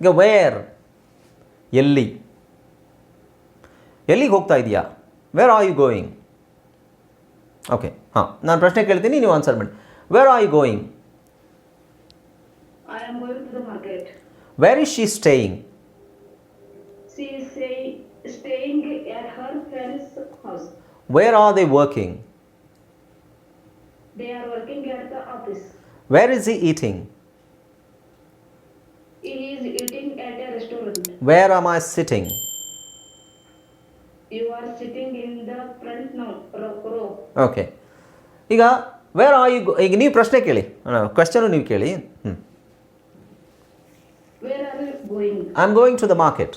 ಈಗ ವೇರ್ ಎಲ್ಲಿ ಎಲ್ಲಿಗೆ ಹೋಗ್ತಾ ಇದೆಯಾ where are you going okay ಹಾಂ ನಾನು ಪ್ರಶ್ನೆ ಕೇಳ್ತೀನಿ ನೀವು ಆನ್ಸರ್ ಮಾಡಿ where are you going I am going to the market. Where is she staying She is say, staying at her friend's house. Where are they working They are working at the office. Where is he eating restaurant. Where am I sitting You are sitting in the front now, row. row. Okay ಈಗ wear are you ಈಗ ನೀವು ಪ್ರಶ್ನೆ ಕೇಳಿ question ನೀವು ಕೇಳಿ ಹ್ಞೂ Where are you going? I am going to the market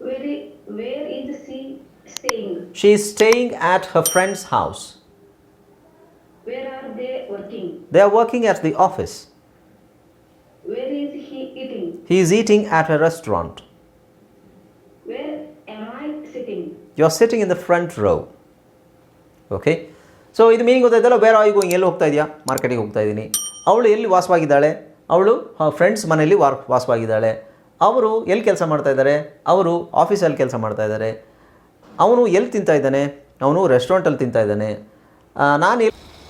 Where, i- where is she staying? She is staying at her friend's house Where are they working? They are working at the office Where is he Eating? is is eating a restaurant. Restaurant Where am I sitting? Are sitting in the front row okay so ಇದು meaning ಗೊತ್ತಾಯ್ತಲ್ಲ ಬೇರೆ ಆಗಿ going ಎಲ್ಲಿ ಹೋಗ್ತಾ ಇದೆಯಾ? ಮಾರ್ಕೆಟಿಗೆ ಹೋಗ್ತಾ ಇದ್ದೀನಿ. ಅವಳು ಎಲ್ಲಿ ವಾಸವಾಗಿದ್ದಾಳೆ? ಅವಳು ಫ್ರೆಂಡ್ಸ್ ಮನೆಯಲ್ಲಿ ವಾರ್ ವಾಸವಾಗಿದ್ದಾಳೆ. ಅವರು ಎಲ್ಲಿ ಕೆಲಸ ಮಾಡ್ತಾ ಇದ್ದಾರೆ? ಅವರು ಆಫೀಸಲ್ಲಿ ಕೆಲಸ ಮಾಡ್ತಾ ಇದ್ದಾರೆ. ಅವನು ಎಲ್ಲಿ ತಿಂತಾ ಇದ್ದಾನೆ? ಅವನು ರೆಸ್ಟೋರೆಂಟಲ್ಲಿ ತಿಂತಾ ಇದ್ದಾನೆ. ನಾನು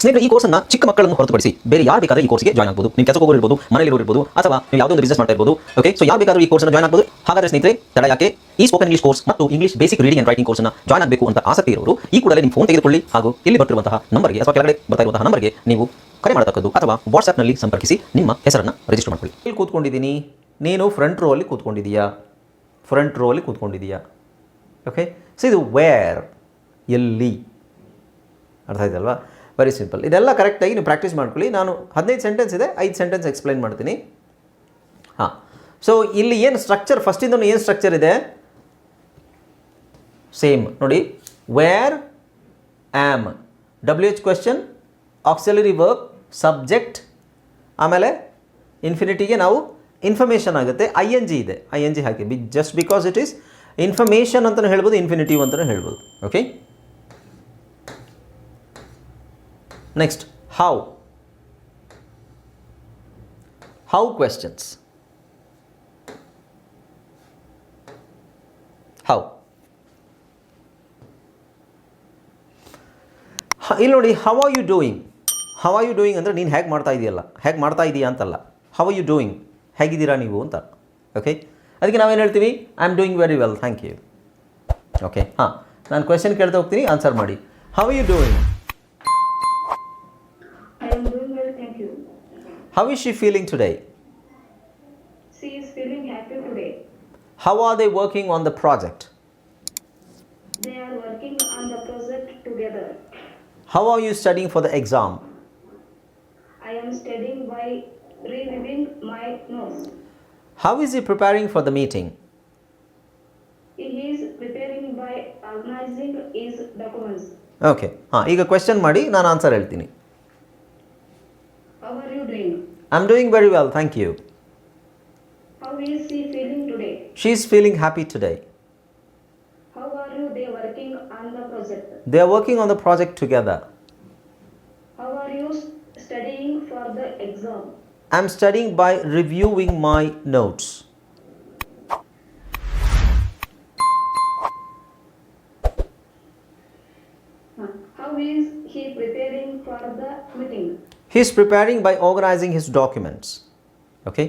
ಸ್ನೇಹಿತರೆ, ಈ ಕೋರ್ಸನ್ನ ಚಿಕ್ಕ ಮಕ್ಕಳನ್ನು ಹೊರತುಪಡಿಸಿ ಬೇರೆ ಯಾರು ಬೇಕಾದ್ರೆ ಈ ಕೋರ್ಸ್ಗೆ ಜಾಯ್ನ್ ಆಗಬಹುದು ನೀವು ಕೆಲಸಕ್ಕೆ ಹೋಗಿರ್ಬೋದು ಮನೆಯಲ್ಲಿ ಇರ್ಬೋದು, ಅಥವಾ ನೀವು ಯಾವುದೋ ಒಂದು ಬಿಸ್ನೆಸ್ ಮಾಡ್ತಾ ಇರ್ಬೋದು ಓಕೆ ಸೊ ಯಾರು ಬೇಕಾದ್ರೂ ಈ ಕೋರ್ಸ್ನ ಜಾಯ್ನ್ ಆಗಬಹುದು ಹಾಗಾದ್ರೆ ಸ್ನೇಹಿತರೆ, ತಡ ಯಾಕೆ? ಈ ಸ್ಪೋಕನ್ ಇಂಗ್ಲಿಷ್ ಕೋರ್ಸ್ ಮತ್ತು English basic reading and writing ಕೋರ್ಸ್ನ ಜಾಯ್ನ್ ಆಗಬೇಕು ಅಂತ ಆಸಕ್ತಿ ಇರೋರು, ಈ ಕೂಡಲೇ ನಿಮ್ಮ ಫೋನ್ ತೆಗೆದುಕೊಳ್ಳಿ ಹಾಗೂ ಇಲ್ಲಿ ಬರ್ತಿರುವಂತಹ ನಂಬರ್ಗೆ ಅಥವಾ ಕೆಳಗಡೆ ಬರ್ತಾ ಇರುವಂತಹ ನಂಬರ್ಗೆ ನೀವು ಕರೆ ಮಾಡತಕ್ಕದ್ದು ಅಥವಾ ವಾಟ್ಸ್ಆಪ್ನಲ್ಲಿ ಸಂಪರ್ಕಿಸಿ ನಿಮ್ಮ ಹೆಸರನ್ನು ರಿಜಿಸ್ಟರ್ ಮಾಡ್ಕೊಳ್ಳಿ. ಇಲ್ಲಿ ಕೂತ್ಕೊಂಡಿದ್ದೀನಿ. ನೀನು ಫ್ರಂಟ್ ರೋ ಅಲ್ಲಿ ಕೂತ್ಕೊಂಡಿದ್ದೀಯಾ? ಫ್ರಂಟ್ ರೋ ಅಲ್ಲಿ ಕೂತ್ಕೊಂಡಿದ್ದೀಯಾ? ಓಕೆ ಸೊ ಇದು ವೇರ್ ಎಲ್ಲಿ? ಅರ್ಥ ಆಯ್ತಲ್ವಾ? ವೆರಿ ಸಿಂಪಲ್ ಇದೆಲ್ಲ ಕರೆಕ್ಟಾಗಿ ನೀವು ಪ್ರಾಕ್ಟೀಸ್ ಮಾಡ್ಕೊಳ್ಳಿ. ನಾನು ಹದಿನೈದು ಸೆಂಟೆನ್ಸ್ ಇದೆ, ಐದು ಸೆಂಟೆನ್ಸ್ ಎಕ್ಸ್ಪ್ಲೈನ್ ಮಾಡ್ತೀನಿ. ಹಾಂ. ಸೊ ಇಲ್ಲಿ ಏನು ಸ್ಟ್ರಕ್ಚರ್ ಫಸ್ಟಿಂದ ಏನು ಸ್ಟ್ರಕ್ಚರ್ ಇದೆ? ಸೇಮ್ ನೋಡಿ where am W H question auxiliary verb subject ಆಮೇಲೆ ಇನ್ಫಿನಿಟಿಗೆ ನಾವು ಇನ್ಫಾರ್ಮೇಷನ್ ಆಗುತ್ತೆ. ಐ ಎನ್ ಜಿ ಇದೆ. I N G hockey. Be just because it is information ಅಂತಲೂ ಹೇಳ್ಬೋದು ಇನ್ಫಿನಿಟಿವ್ ಅಂತಲೂ ಹೇಳ್ಬೋದು. Okay next how how questions how, ಇಲ್ಲಿ ನೋಡಿ how are you doing how are you doing ಅಂದರೆ ನೀನು ಹೇಗೆ ಮಾಡ್ತಾ ಇದೆಯಲ್ಲ? ಹೇಗೆ ಮಾಡ್ತಾ ಇದೀಯಾ ಅಂತಲ್ಲ. ಹೌ ಆರ್ ಯು ಡೂಯಿಂಗ್ ಹೇಗಿದ್ದೀರಾ ನೀವು ಅಂತ. ಓಕೆ ಅದಕ್ಕೆ ನಾವೇನು ಹೇಳ್ತೀವಿ? I am doing very well thank you okay ಹಾಂ. ನಾನು ಕ್ವೆಶನ್ ಕೇಳ್ತಾ ಹೋಗ್ತೀನಿ ಆನ್ಸರ್ ಮಾಡಿ. How you doing How is she feeling today She is feeling happy today. How are they working on the project They are working on the project together. How are you studying for the exam I am studying by reviewing my notes. How is he preparing for the meeting He is preparing by organizing his documents. Okay ಹಾಂ ಈಗ question ಮಾಡಿ ನಾನು answer ಹೇಳ್ತೀನಿ How are you I'm doing very well, thank you. How is she feeling today? She's feeling happy today. How are you they working on the project? They are working on the project together. How are you studying for the exam? I'm studying by reviewing my notes. How is he preparing for the meeting? He's preparing by organizing his documents. Okay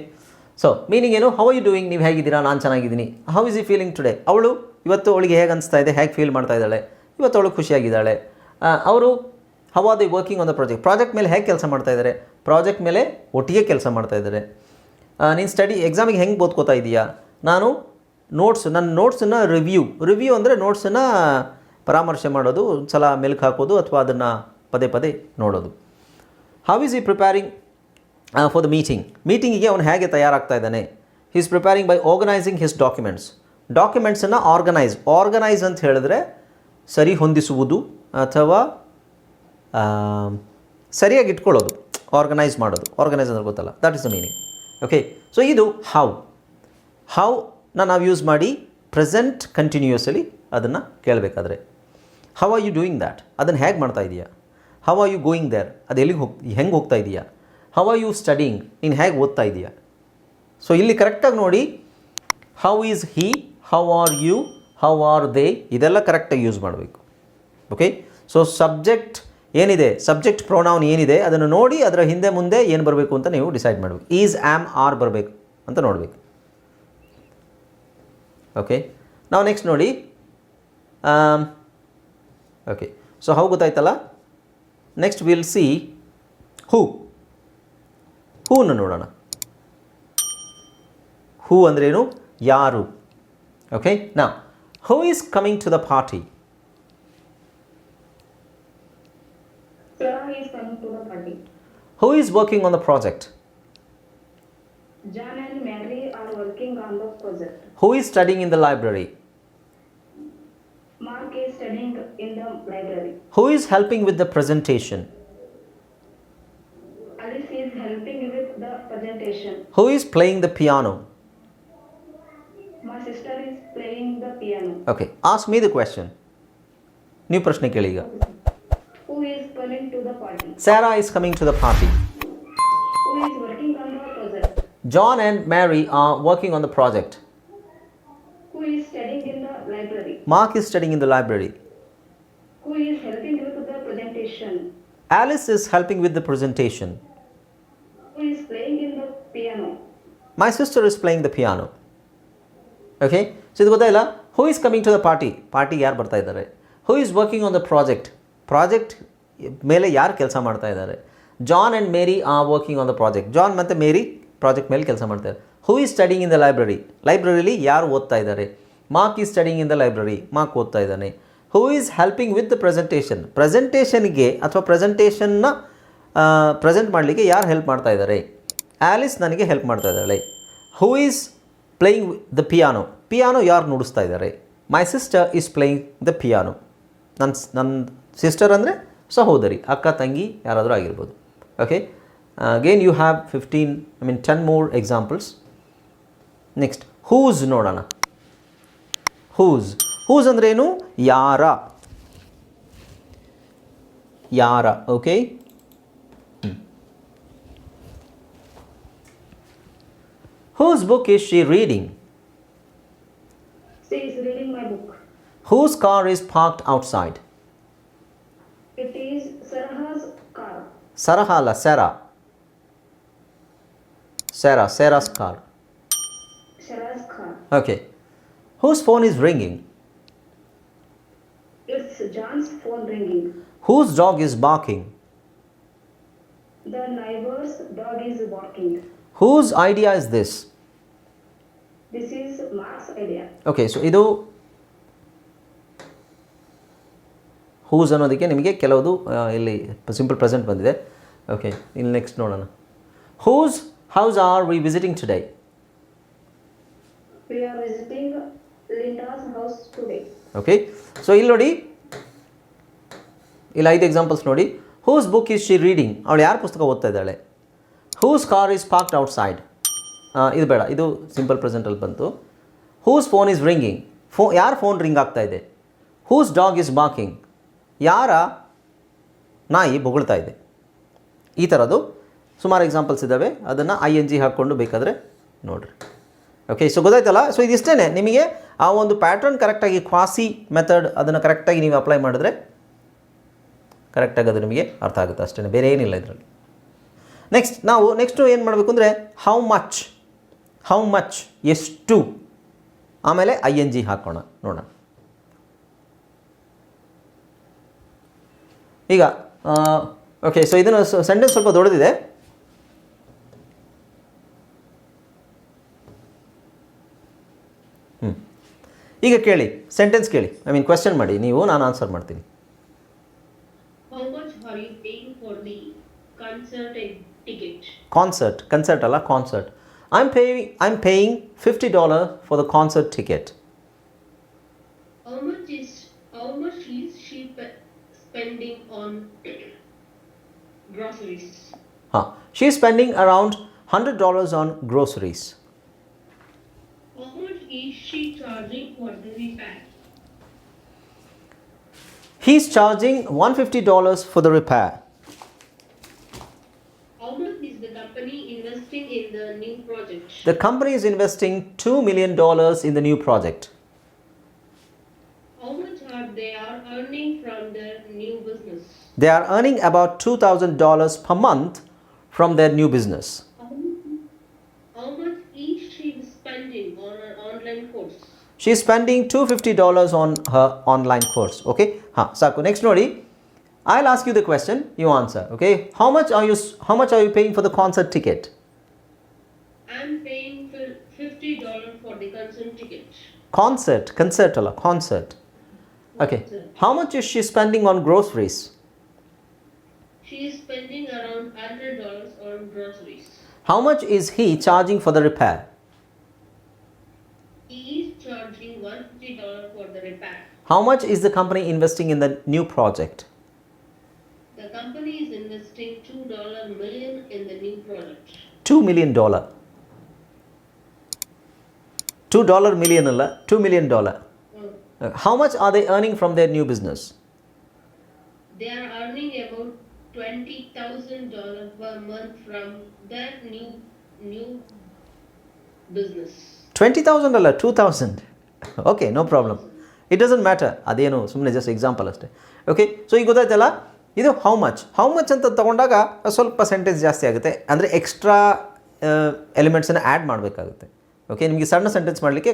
so meaning ಏನು? How you doing ನೀವು ಹೇಗಿದ್ದೀರಾ? ನಾನು ಚೆನ್ನಾಗಿದ್ದೀನಿ. How is he feeling today ಅವಳು, ಇವತ್ತು ಅವಳಿಗೆ ಹೇಗೆ ಅನಿಸ್ತಾ ಇದೆ? ಹೇಗೆ ಫೀಲ್ ಮಾಡ್ತಾ ಇದ್ದಾಳೆ? ಇವತ್ತು ಅವಳು ಖುಷಿಯಾಗಿದ್ದಾಳೆ. ಅವರು how are they working on the project project ಮೇಲೆ ಹೇಗೆ ಕೆಲಸ ಮಾಡ್ತಾ ಇದ್ದಾರೆ? ಪ್ರಾಜೆಕ್ಟ್ ಮೇಲೆ ಒಟ್ಟಿಗೆ ಕೆಲಸ ಮಾಡ್ತಾ ಇದ್ದಾರೆ. ನೀನು ಸ್ಟಡಿ ಎಕ್ಸಾಮಿಗೆ ಹೆಂಗೆ ಓದ್ಕೋತಾ ಇದೀಯಾ? ನಾನು ನೋಟ್ಸ್ ನನ್ನ ನೋಟ್ಸನ್ನು ರಿವ್ಯೂ ರಿವ್ಯೂ ಅಂದರೆ ನೋಟ್ಸನ್ನು ಪರಾಮರ್ಶೆ ಮಾಡೋದು ಒಂದು ಸಲ ಮೆಲ್ಕು ಹಾಕೋದು ಅಥವಾ ಅದನ್ನು ಪದೇ ಪದೇ ನೋಡೋದು. How is he preparing for the meeting ಮೀಟಿಂಗಿಗೆ ಅವನು ಹೇಗೆ ತಯಾರಾಗ್ತಾ ಇದ್ದಾನೆ? He is preparing by organising his documents ಡಾಕ್ಯುಮೆಂಟ್ಸನ್ನು organise organise ಅಂತ ಹೇಳಿದ್ರೆ ಸರಿ ಹೊಂದಿಸುವುದು ಅಥವಾ ಸರಿಯಾಗಿ ಇಟ್ಕೊಳ್ಳೋದು ಆರ್ಗನೈಸ್ ಮಾಡೋದು. ಆರ್ಗನೈಸ್ ಅಂದ್ರೆ ಗೊತ್ತಲ್ಲ. That is the meaning okay so ಇದು ಹೌ ಹೌನ ನಾವು ಯೂಸ್ ಮಾಡಿ ಪ್ರೆಸೆಂಟ್ ಕಂಟಿನ್ಯೂಸಲಿ ಅದನ್ನು ಕೇಳಬೇಕಾದ್ರೆ. How are you doing that ಅದನ್ನು ಹೇಗೆ ಮಾಡ್ತಾ ಇದೀಯಾ? How are you going there ಅದು ಎಲ್ಲಿಗೆ ಹೋಗ್, ಹೆಂಗೆ ಹೋಗ್ತಾ ಇದೆಯಾ? ಹೌ ಆರ್ ಯು ಸ್ಟಡಿಂಗ್ ನೀನು ಹೇಗೆ ಓದ್ತಾ ಇದೆಯಾ? ಸೊ ಇಲ್ಲಿ ಕರೆಕ್ಟಾಗಿ ನೋಡಿ how is he how are you how are they ಇದೆಲ್ಲ ಕರೆಕ್ಟಾಗಿ ಯೂಸ್ ಮಾಡಬೇಕು. ಓಕೆ ಸೊ ಸಬ್ಜೆಕ್ಟ್ ಏನಿದೆ? ಸಬ್ಜೆಕ್ಟ್ ಪ್ರೊನೌನ್ ಏನಿದೆ? ಅದನ್ನು ನೋಡಿ, ಅದರ ಹಿಂದೆ ಮುಂದೆ ಏನು ಬರಬೇಕು ಅಂತ ನೀವು ಡಿಸೈಡ್ ಮಾಡಬೇಕು. ಈಸ್ ಆ್ಯಮ್ ಆರ್ ಬರಬೇಕು ಅಂತ ನೋಡಬೇಕು. ಓಕೆ ನಾವು ನೆಕ್ಸ್ಟ್ ನೋಡಿ ಓಕೆ ಸೊ ಹೌ ಗೊತ್ತಾಯ್ತಲ್ಲ? ನೆಕ್ಸ್ಟ್ ವಿಲ್ ಸಿ ಹೂ ಹೂವನ್ನು ನೋಡೋಣ ಹೂ ಅಂದ್ರೇನು ಯಾರು ಓಕೆ ನಾ who is coming to the party Sarah is coming to the party. Who is working on the project John and Mary are working on the project. Who is studying in the library the library. Who is helping with the presentation Alice is helping with the presentation. Who is playing the piano My sister is playing the piano. Okay ask me the question ನೀವು ಪ್ರಶ್ನೆ ಕೇಳಿ ಈಗ Who is coming to the party? Sarah is coming to the party Who is working on the project? John and Mary are working on the project Who is studying in the library? Mark is studying in the library Alice is helping with the presentation Who is playing in the piano? My sister is playing the piano okay so ಇದು ಗೊತ್ತಾಯಿಲ್ಲ who is coming to the party party ಯಾರು ಬರ್ತಾ ಇದ್ದಾರೆ? Who is working on the project project ಮೇಲೆ ಯಾರು ಕೆಲಸ ಮಾಡ್ತಾ ಇದ್ದಾರೆ? John and Mary are working on the project John ಮತ್ತು ಮೇರಿ ಪ್ರಾಜೆಕ್ಟ್ ಮೇಲೆ ಕೆಲಸ ಮಾಡ್ತಾರೆ who is studying in the library ಲೈಬ್ರರಿಲಿ ಯಾರು ಓದ್ತಾ ಇದ್ದಾರೆ? Mark is studying in the library Mark ಓದ್ತಾ ಇದ್ದಾನೆ. Who is helping with presentation ಪ್ರೆಸೆಂಟೇಷನ್ಗೆ ಅಥವಾ ಪ್ರೆಸೆಂಟೇಷನ್ನ ಪ್ರೆಸೆಂಟ್ ಮಾಡಲಿಕ್ಕೆ ಯಾರು ಹೆಲ್ಪ್ ಮಾಡ್ತಾ ಇದ್ದಾರೆ? ಆಲಿಸ್ ನನಗೆ ಹೆಲ್ಪ್ ಮಾಡ್ತಾ ಇದ್ದಾಳೆ. Who is playing the piano piano ಯಾರು ನುಡಿಸ್ತಾ ಇದ್ದಾರೆ? My sister is playing the piano ನನ್ನ ನನ್ನ ಸಿಸ್ಟರ್ ಅಂದರೆ ಸಹೋದರಿ, ಅಕ್ಕ, ತಂಗಿ ಯಾರಾದರೂ ಆಗಿರ್ಬೋದು. Okay again you have fifteen I mean ten more examples next whose ನೋಡೋಣ. Whose ಹೂಸ್ ಅಂದ್ರೇನು ಯಾರ ಯಾರ okay whose book is she reading She is reading my book. Whose car is parked outside It is Sarah's car. Sarah ಅಲ್ಲ Sarah Sarah Sarah's car Sarah's car. Okay whose phone is ringing It's John's phone ringing. Whose dog is barking The neighbor's dog is barking. Whose idea is this This is Mark's idea. Okay so ಇದು whose ಅನ್ನೋದಕ್ಕೆ ನಿಮಗೆ ಕೆಲವುದು ಆ, ಇಲ್ಲಿ simple present ಬಂದಿದೆ okay ಇಲ್ಲಿ next ನೋಡೋಣ whose house are we visiting today We are visiting Linda's house today. Okay so ಇಲ್ಲಿ ನೋಡಿ ಇಲ್ಲಿ, ಐದು ಎಕ್ಸಾಂಪಲ್ಸ್ ನೋಡಿ. Whose book is she reading ಅವಳು ಯಾರು ಪುಸ್ತಕ ಓದ್ತಾ ಇದ್ದಾಳೆ? Whose car is parked outside ಇದು ಬೇಡ, ಇದು ಸಿಂಪಲ್ ಪ್ರೆಸೆಂಟಲ್ಲಿ ಬಂತು. ಹೂಸ್ ಫೋನ್ ಈಸ್ ರಿಂಗಿಂಗ್ ಫೋ ಯಾರ ಫೋನ್ ರಿಂಗ್ ಆಗ್ತಾ ಇದೆ? ಹೂಸ್ ಡಾಗ್ ಈಸ್ ಬಾಕಿಂಗ್ ಯಾರ ನಾಯಿ ಬೊಗಳ್ತಾ ಇದೆ? ಈ ಥರದ್ದು ಸುಮಾರು ಎಕ್ಸಾಂಪಲ್ಸ್ ಇದ್ದಾವೆ. ಅದನ್ನು ಐ ಎನ್ ಜಿ ಹಾಕ್ಕೊಂಡು ಬೇಕಾದರೆ ನೋಡಿರಿ. ಓಕೆ ಸೊ ಗೊತ್ತಾಯ್ತಲ್ಲ? ಸೊ ಇದಿಷ್ಟೇ ನಿಮಗೆ ಆ ಒಂದು ಪ್ಯಾಟ್ರನ್ ಕರೆಕ್ಟಾಗಿ ಕ್ವಾಸಿ ಮೆಥಡ್ ಅದನ್ನು ಕರೆಕ್ಟಾಗಿ ನೀವು ಅಪ್ಲೈ ಮಾಡಿದ್ರೆ ಕರೆಕ್ಟಾಗಿ ಅದು ನಿಮಗೆ ಅರ್ಥ ಆಗುತ್ತೆ. ಅಷ್ಟೇ ಬೇರೆ ಏನಿಲ್ಲ ಇದರಲ್ಲಿ. ನೆಕ್ಸ್ಟ್ ನಾವು ನೆಕ್ಸ್ಟು ಏನು ಮಾಡಬೇಕು ಅಂದರೆ ಹೌ ಮಚ್ ಹೌ ಮಚ್ ಎಷ್ಟು? ಆಮೇಲೆ ಐ ಎನ್ ಜಿ ಹಾಕೋಣ, ನೋಡೋಣ. ಈಗ ಓಕೆ ಸೊ ಇದನ್ನು ಸೆಂಟೆನ್ಸ್ ಸ್ವಲ್ಪ ದೊಡ್ಡದಿದೆ. ಹ್ಞೂ ಈಗ ಕೇಳಿ ಸೆಂಟೆನ್ಸ್ ಕೇಳಿ. ಐ ಮೀನ್ ಕ್ವೆಶನ್ ಮಾಡಿ. ನೀವು, ನಾನು ಆನ್ಸರ್ ಮಾಡ್ತೀನಿ. How much are you paying for the concert and ticket? Concert concert ಅಲ್ಲ concert I'm paying, I'm paying $50 for the concert ticket. How much is how much is she pe- spending on groceries? Huh. She's spending around $100 on groceries. How much is she charging for the repair? He's charging $150 for the repair. How much is the company investing in the new project? The company is investing $2 million in the new project. How much are they are earning from their new business? They are earning about $2,000 per month from their new business. course? She's spending $250 on her online course. Okay? Huh. Saku, next ನೋಡಿ I'll ask you the question, you answer. Okay? How much are you how much are you paying for the concert ticket? I'm paying fil- fifty dollars for the concert ticket. Concert, concert ಅಲ್ಲ concert. Okay. How much is she spending on groceries? She is spending around hundred dollars on groceries. How much is he charging for the repair? back. How much is the company investing in the new project? The company is investing $2 million in the new project. $2 million. $2 million, $2 million. Mm. Uh, how much are they earning from their new business? They are earning about $20,000 per month from that new new business. $20,000, 2000 Okay, no problem. It doesn't matter ಅದೇನು ಸುಮ್ಮನೆ just example ಅಷ್ಟೇ. Okay so ಈಗ ಗೊತ್ತಾಯ್ತಲ್ಲ? ಇದು how much how much ಅಂತ ತೊಗೊಂಡಾಗ ಸ್ವಲ್ಪ percentage ಜಾಸ್ತಿ ಆಗುತ್ತೆ. ಅಂದರೆ ಎಕ್ಸ್ಟ್ರಾ ಎಲಿಮೆಂಟ್ಸನ್ನು ಆ್ಯಡ್ ಮಾಡಬೇಕಾಗುತ್ತೆ. ಓಕೆ ನಿಮಗೆ ಸಣ್ಣ ಸೆಂಟೆನ್ಸ್ ಮಾಡಲಿಕ್ಕೆ